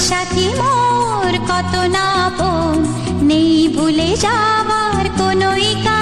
সাথী মোর কত না নেই ভুলে যাওয়ার কোনো ইকা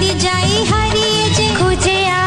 बीत जाए हरी जे। खोजे आ